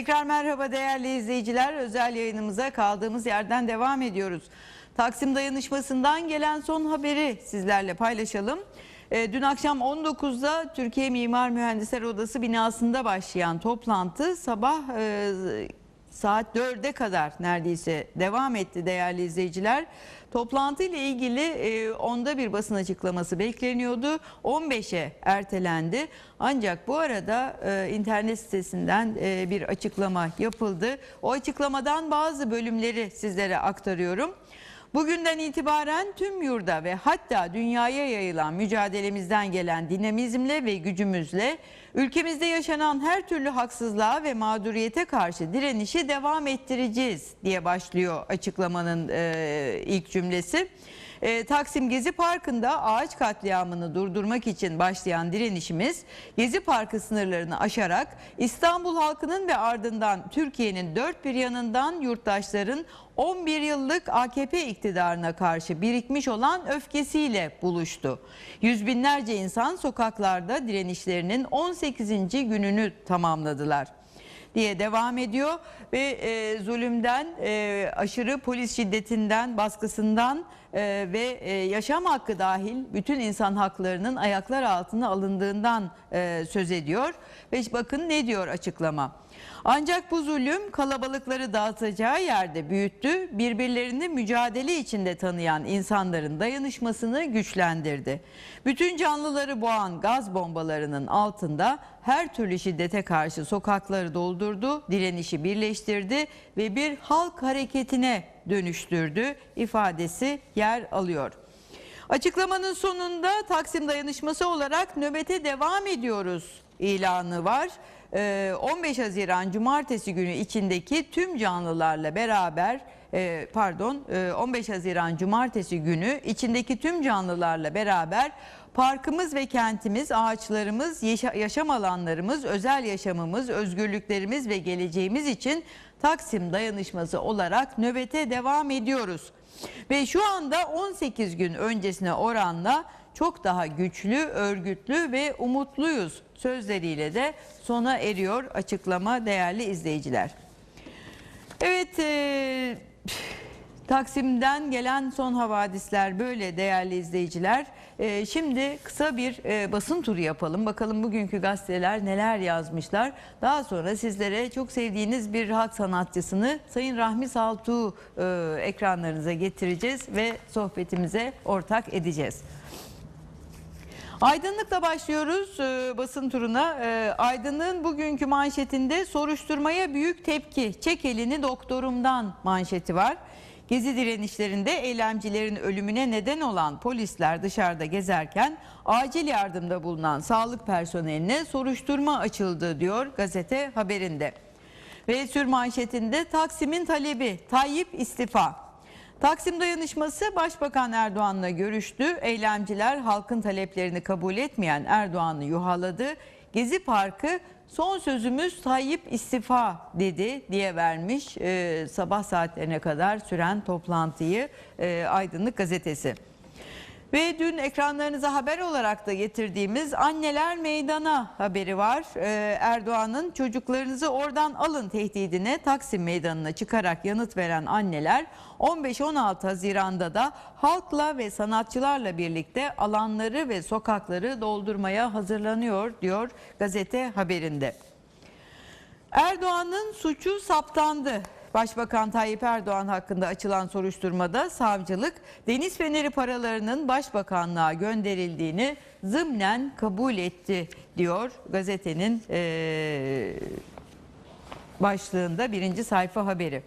Tekrar merhaba değerli izleyiciler. Özel yayınımıza kaldığımız yerden devam ediyoruz. Taksim dayanışmasından gelen son haberi sizlerle paylaşalım. Ee, Dün akşam 19'da Türkiye Mimar Mühendisler Odası binasında başlayan toplantı sabah e, saat 4'e kadar neredeyse devam etti değerli izleyiciler. Toplantı ile ilgili e, onda bir basın açıklaması bekleniyordu. 15'e ertelendi. Ancak bu arada e, internet sitesinden e, bir açıklama yapıldı. O açıklamadan bazı bölümleri sizlere aktarıyorum. Bugünden itibaren tüm yurda ve hatta dünyaya yayılan mücadelemizden gelen dinamizmle ve gücümüzle ülkemizde yaşanan her türlü haksızlığa ve mağduriyete karşı direnişi devam ettireceğiz diye başlıyor açıklamanın e, ilk cümlesi. E, Taksim Gezi Parkı'nda ağaç katliamını durdurmak için başlayan direnişimiz Gezi Parkı sınırlarını aşarak İstanbul halkının ve ardından Türkiye'nin dört bir yanından yurttaşların 11 yıllık AKP iktidarına karşı birikmiş olan öfkesiyle buluştu. Yüz binlerce insan sokaklarda direnişlerinin 18. gününü tamamladılar diye devam ediyor ve e, zulümden, e, aşırı polis şiddetinden, baskısından e, ve e, yaşam hakkı dahil bütün insan haklarının ayaklar altına alındığından e, söz ediyor. Ve bakın ne diyor açıklama. Ancak bu zulüm kalabalıkları dağıtacağı yerde büyüttü, birbirlerini mücadele içinde tanıyan insanların dayanışmasını güçlendirdi. Bütün canlıları boğan gaz bombalarının altında her türlü şiddete karşı sokakları doldurdu, direnişi birleştirdi ve bir halk hareketine dönüştürdü ifadesi yer alıyor. Açıklamanın sonunda Taksim dayanışması olarak nöbete devam ediyoruz ilanı var. Ee, 15 Haziran Cumartesi günü içindeki tüm canlılarla beraber e, pardon e, 15 Haziran Cumartesi günü içindeki tüm canlılarla beraber parkımız ve kentimiz, ağaçlarımız, yaşa- yaşam alanlarımız, özel yaşamımız, özgürlüklerimiz ve geleceğimiz için Taksim dayanışması olarak nöbete devam ediyoruz. Ve şu anda 18 gün öncesine oranla çok daha güçlü, örgütlü ve umutluyuz sözleriyle de sona eriyor açıklama değerli izleyiciler. Evet, e, Taksim'den gelen son havadisler böyle değerli izleyiciler. E, şimdi kısa bir e, basın turu yapalım. Bakalım bugünkü gazeteler neler yazmışlar. Daha sonra sizlere çok sevdiğiniz bir halk sanatçısını Sayın Rahmi Saltuğ e, ekranlarınıza getireceğiz ve sohbetimize ortak edeceğiz. Aydınlıkla başlıyoruz e, basın turuna. E, Aydınlığın bugünkü manşetinde soruşturmaya büyük tepki. Çek elini doktorumdan manşeti var. Gezi direnişlerinde eylemcilerin ölümüne neden olan polisler dışarıda gezerken acil yardımda bulunan sağlık personeline soruşturma açıldı diyor gazete haberinde. Ve sür manşetinde Taksim'in talebi Tayyip istifa. Taksim dayanışması Başbakan Erdoğan'la görüştü. Eylemciler halkın taleplerini kabul etmeyen Erdoğan'ı yuhaladı. Gezi Parkı son sözümüz Tayyip istifa dedi diye vermiş e, sabah saatlerine kadar süren toplantıyı e, Aydınlık Gazetesi. Ve dün ekranlarınıza haber olarak da getirdiğimiz anneler meydana haberi var. Ee, Erdoğan'ın çocuklarınızı oradan alın tehdidine Taksim meydanına çıkarak yanıt veren anneler 15-16 Haziran'da da halkla ve sanatçılarla birlikte alanları ve sokakları doldurmaya hazırlanıyor diyor gazete haberinde. Erdoğan'ın suçu saptandı. Başbakan Tayyip Erdoğan hakkında açılan soruşturmada savcılık deniz feneri paralarının başbakanlığa gönderildiğini zımnen kabul etti diyor gazetenin eee, başlığında birinci sayfa haberi.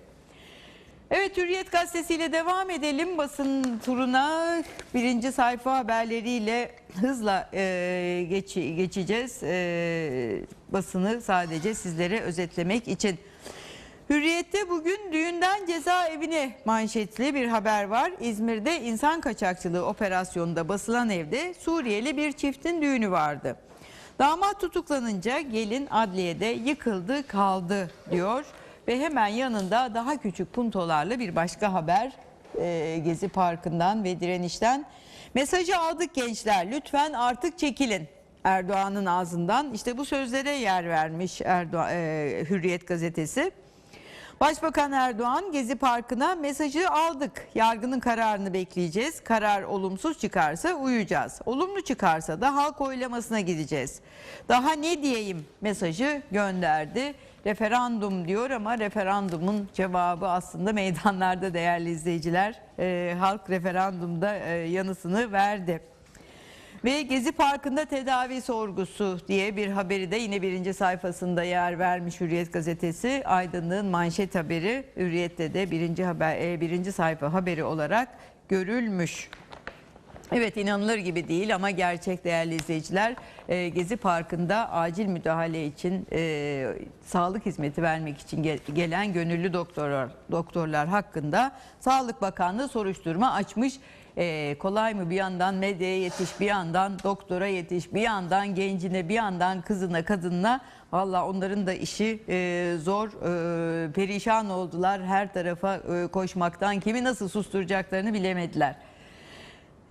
Evet Hürriyet gazetesiyle devam edelim basın turuna birinci sayfa haberleriyle hızla e, geç, geçeceğiz E, basını sadece sizlere özetlemek için. Hürriyet'te bugün düğünden cezaevine manşetli bir haber var. İzmir'de insan kaçakçılığı operasyonunda basılan evde Suriyeli bir çiftin düğünü vardı. Damat tutuklanınca gelin adliyede yıkıldı kaldı diyor ve hemen yanında daha küçük puntolarla bir başka haber e, Gezi Parkı'ndan ve direnişten. Mesajı aldık gençler lütfen artık çekilin. Erdoğan'ın ağzından işte bu sözlere yer vermiş Erdoğan, e, Hürriyet gazetesi. Başbakan Erdoğan Gezi Parkı'na mesajı aldık. Yargının kararını bekleyeceğiz. Karar olumsuz çıkarsa uyuyacağız. Olumlu çıkarsa da halk oylamasına gideceğiz. Daha ne diyeyim mesajı gönderdi. Referandum diyor ama referandumun cevabı aslında meydanlarda değerli izleyiciler. Ee, halk referandumda e, yanısını verdi. Ve Gezi Parkı'nda tedavi sorgusu diye bir haberi de yine birinci sayfasında yer vermiş Hürriyet gazetesi. Aydın'ın manşet haberi Hürriyet'te de birinci, haber, e, birinci sayfa haberi olarak görülmüş. Evet inanılır gibi değil ama gerçek değerli izleyiciler e, Gezi Parkı'nda acil müdahale için e, sağlık hizmeti vermek için gel- gelen gönüllü doktorlar, doktorlar hakkında Sağlık Bakanlığı soruşturma açmış. E, kolay mı bir yandan medyaya yetiş bir yandan doktora yetiş bir yandan gencine bir yandan kızına kadınına valla onların da işi e, zor e, perişan oldular her tarafa e, koşmaktan kimi nasıl susturacaklarını bilemediler.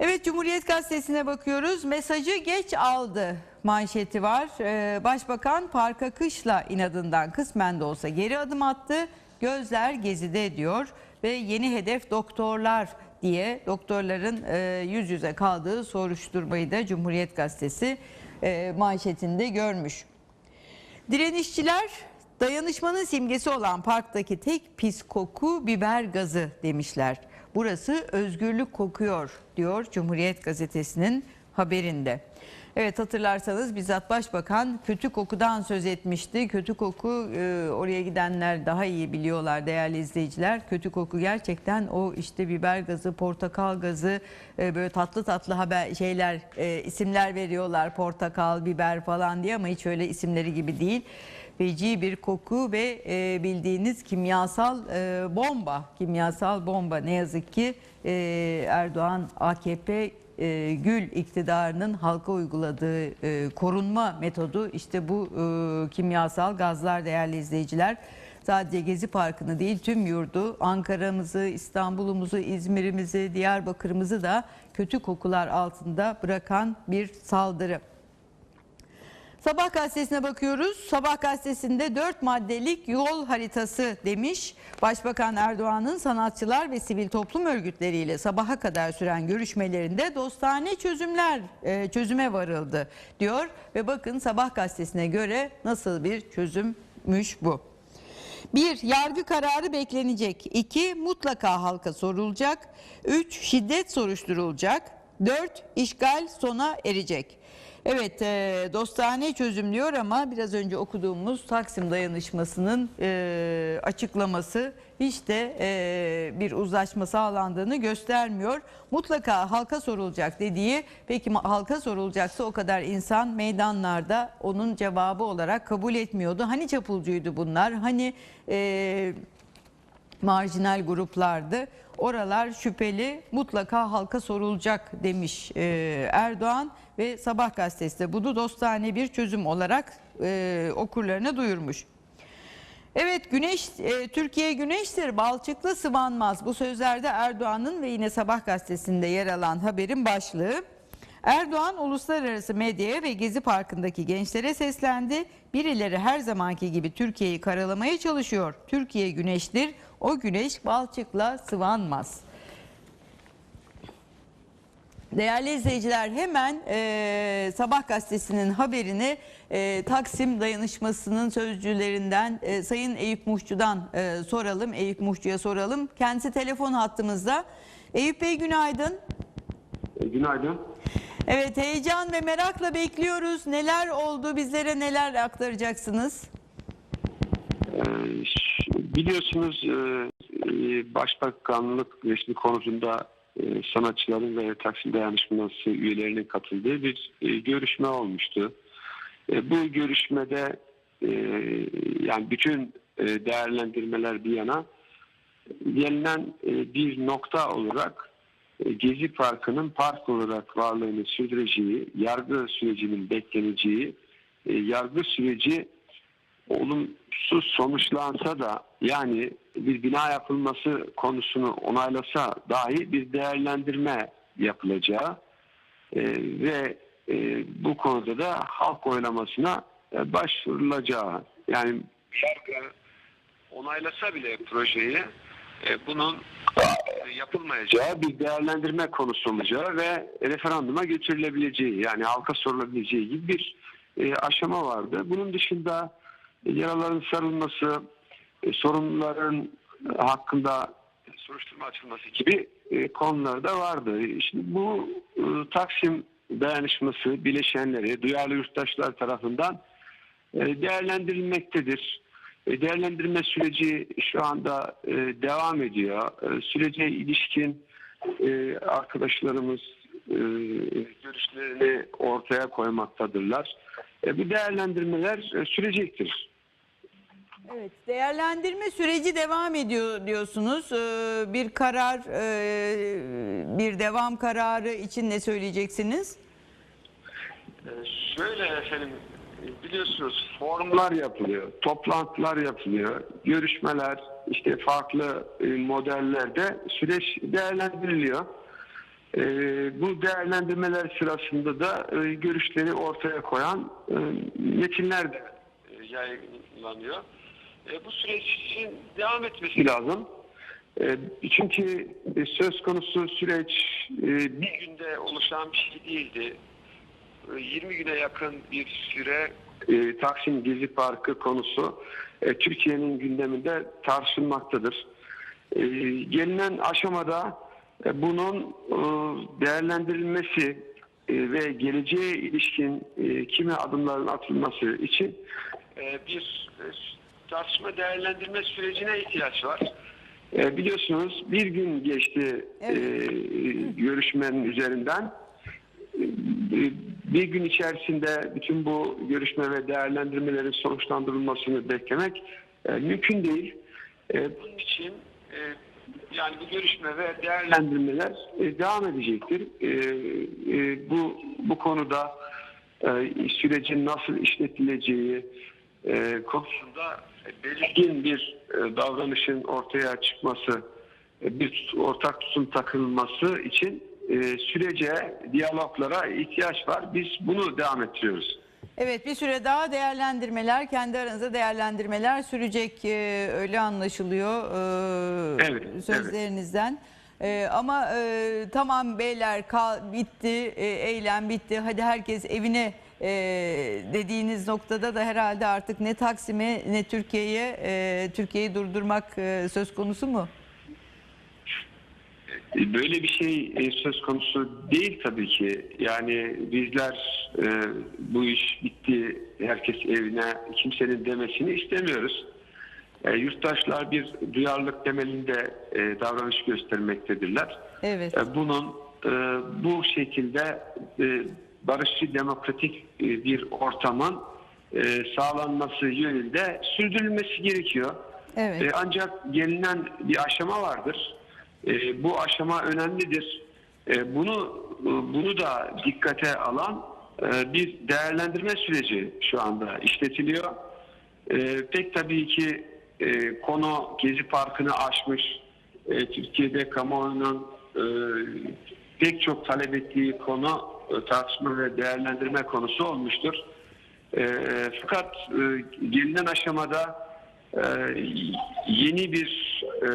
Evet Cumhuriyet Gazetesi'ne bakıyoruz. Mesajı geç aldı manşeti var. Ee, Başbakan parka kışla inadından kısmen de olsa geri adım attı. Gözler gezide diyor ve yeni hedef doktorlar diye doktorların e, yüz yüze kaldığı soruşturmayı da Cumhuriyet Gazetesi e, manşetinde görmüş. Direnişçiler dayanışmanın simgesi olan parktaki tek pis koku biber gazı demişler. Burası özgürlük kokuyor diyor Cumhuriyet Gazetesi'nin haberinde. Evet hatırlarsanız bizzat başbakan kötü kokudan söz etmişti. Kötü koku e, oraya gidenler daha iyi biliyorlar değerli izleyiciler. Kötü koku gerçekten o işte biber gazı, portakal gazı e, böyle tatlı tatlı haber şeyler e, isimler veriyorlar. Portakal, biber falan diye ama hiç öyle isimleri gibi değil feci bir koku ve e, bildiğiniz kimyasal e, bomba, kimyasal bomba ne yazık ki e, Erdoğan AKP e, Gül iktidarının halka uyguladığı e, korunma metodu işte bu e, kimyasal gazlar değerli izleyiciler. Sadece Gezi Parkı'nı değil tüm yurdu, Ankara'mızı, İstanbul'umuzu, İzmir'imizi, Diyarbakır'ımızı da kötü kokular altında bırakan bir saldırı. Sabah gazetesine bakıyoruz. Sabah gazetesinde 4 maddelik yol haritası demiş. Başbakan Erdoğan'ın sanatçılar ve sivil toplum örgütleriyle sabaha kadar süren görüşmelerinde dostane çözümler e, çözüme varıldı diyor ve bakın Sabah gazetesine göre nasıl bir çözümmüş bu. Bir, yargı kararı beklenecek. İki, mutlaka halka sorulacak. Üç, şiddet soruşturulacak. Dört, işgal sona erecek. Evet, e, dostane çözüm diyor ama biraz önce okuduğumuz Taksim dayanışmasının e, açıklaması hiç de e, bir uzlaşma sağlandığını göstermiyor. Mutlaka halka sorulacak dediği, peki halka sorulacaksa o kadar insan meydanlarda onun cevabı olarak kabul etmiyordu. Hani çapulcuydu bunlar, hani... E, marjinal gruplardı. Oralar şüpheli mutlaka halka sorulacak demiş e, Erdoğan ve Sabah gazetesi de bunu dostane bir çözüm olarak e, okurlarına duyurmuş. Evet güneş e, Türkiye güneştir balçıklı sıvanmaz bu sözlerde Erdoğan'ın ve yine Sabah gazetesinde yer alan haberin başlığı. Erdoğan uluslararası medyaya ve Gezi Parkı'ndaki gençlere seslendi. Birileri her zamanki gibi Türkiye'yi karalamaya çalışıyor. Türkiye güneştir, o güneş balçıkla sıvanmaz. Değerli izleyiciler hemen e, Sabah gazetesinin haberini e, Taksim dayanışmasının sözcülerinden e, Sayın Eyüp Muhçu'dan e, soralım. Eyüp Muhçu'ya soralım. Kendisi telefon hattımızda. Eyüp Bey günaydın. E, Günaydın. Evet heyecan ve merakla bekliyoruz. Neler oldu bizlere neler aktaracaksınız? Ş- Biliyorsunuz e, e, Başbakanlık resmi konusunda e, sanatçıların ve Taksim Dayanışması üyelerinin katıldığı bir e, görüşme olmuştu. E, Bu görüşmede e, yani bütün e, değerlendirmeler bir yana gelinen e, bir nokta olarak e, Gezi Parkı'nın park olarak varlığını sürdüreceği, yargı sürecinin bekleneceği, e, yargı süreci olumsuz sonuçlansa da yani bir bina yapılması konusunu onaylasa dahi bir değerlendirme yapılacağı e, ve e, bu konuda da halk oylamasına e, başvurulacağı yani yargı onaylasa bile projeyi e, bunun e, yapılmayacağı bir değerlendirme konusu olacağı ve referanduma götürülebileceği yani halka sorulabileceği gibi bir e, aşama vardı. Bunun dışında yaraların sarılması, e, sorumluların e, hakkında soruşturma açılması gibi e, konular da vardı. Şimdi bu e, Taksim dayanışması bileşenleri duyarlı yurttaşlar tarafından e, değerlendirilmektedir. E, Değerlendirme süreci şu anda e, devam ediyor. E, Sürece ilişkin e, arkadaşlarımız e, görüşlerini ortaya koymaktadırlar. E, Bu değerlendirmeler e, sürecektir. Evet, değerlendirme süreci devam ediyor diyorsunuz. Ee, Bir karar, e, bir devam kararı için ne söyleyeceksiniz? Ee, Şöyle efendim biliyorsunuz forumlar yapılıyor, toplantılar yapılıyor, görüşmeler işte farklı e, modellerde süreç değerlendiriliyor. Ee, Bu değerlendirmeler sırasında da e, görüşleri ortaya koyan e, metinler de yayınlanıyor. E, Bu süreç için devam etmesi lazım. E, Çünkü e, söz konusu süreç e, bir günde oluşan bir şey değildi. 20 güne yakın bir süre e, Taksim Gezi Parkı konusu e, Türkiye'nin gündeminde tartışılmaktadır. E, gelinen aşamada e, bunun e, değerlendirilmesi e, ve geleceğe ilişkin e, kimi adımların atılması için e, bir e, tartışma değerlendirme sürecine ihtiyaç var. E, biliyorsunuz bir gün geçti Evet. e, görüşmenin üzerinden bir gün içerisinde bütün bu görüşme ve değerlendirmelerin sonuçlandırılmasını beklemek e, mümkün değil. E, bunun için e, yani bu görüşme ve değerlendirmeler e, devam edecektir. E, e, bu bu konuda e, sürecin nasıl işletileceği e, konusunda belirgin bir e, davranışın ortaya çıkması, e, bir ortak tutum takılması için e, sürece, diyaloglara ihtiyaç var. Biz bunu devam ettiriyoruz. Evet, bir süre daha değerlendirmeler, kendi aranızda değerlendirmeler sürecek e, öyle anlaşılıyor e, Evet, sözlerinizden. E, ama e, tamam beyler kal, bitti, e, eylem bitti, hadi herkes evine e, dediğiniz noktada da herhalde artık ne Taksim'e ne Türkiye'ye e, Türkiye'yi durdurmak e, söz konusu mu? E, Böyle bir şey e, söz konusu değil tabii ki. Yani bizler e, bu iş bitti, herkes evine kimsenin demesini istemiyoruz. E, yurttaşlar bir duyarlılık temelinde e, davranış göstermektedirler. Evet. E, bunun e, bu şekilde e, barışçı demokratik e, bir ortamın e, sağlanması yönünde sürdürülmesi gerekiyor. Evet. E, ancak gelinen bir aşama vardır. Bu aşama önemlidir. Bunu bunu da dikkate alan bir değerlendirme süreci şu anda işletiliyor. Pek tabii ki konu Gezi Parkı'nı aşmış. Türkiye'de kamuoyunun pek çok talep ettiği konu tartışma ve değerlendirme konusu olmuştur. E, fakat e, gelinen aşamada e, yeni bir e,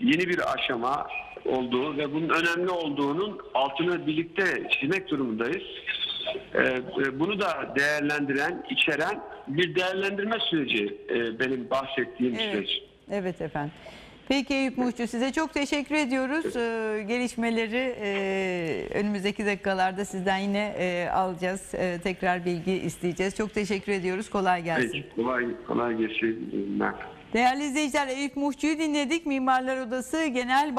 yeni bir aşama olduğu ve bunun önemli olduğunun altını birlikte çizmek durumundayız. E, e, bunu da değerlendiren, içeren bir değerlendirme süreci e, benim bahsettiğim Evet. süreç. Evet efendim. Peki Eyüp Muhçu size çok teşekkür ediyoruz. Ee, gelişmeleri e, önümüzdeki dakikalarda sizden yine e, alacağız. E, tekrar bilgi isteyeceğiz. Çok teşekkür ediyoruz. Kolay gelsin. Peki, kolay, kolay gelsin. Değerli izleyiciler Eyüp Muhçu'yu dinledik. Mimarlar Odası Genel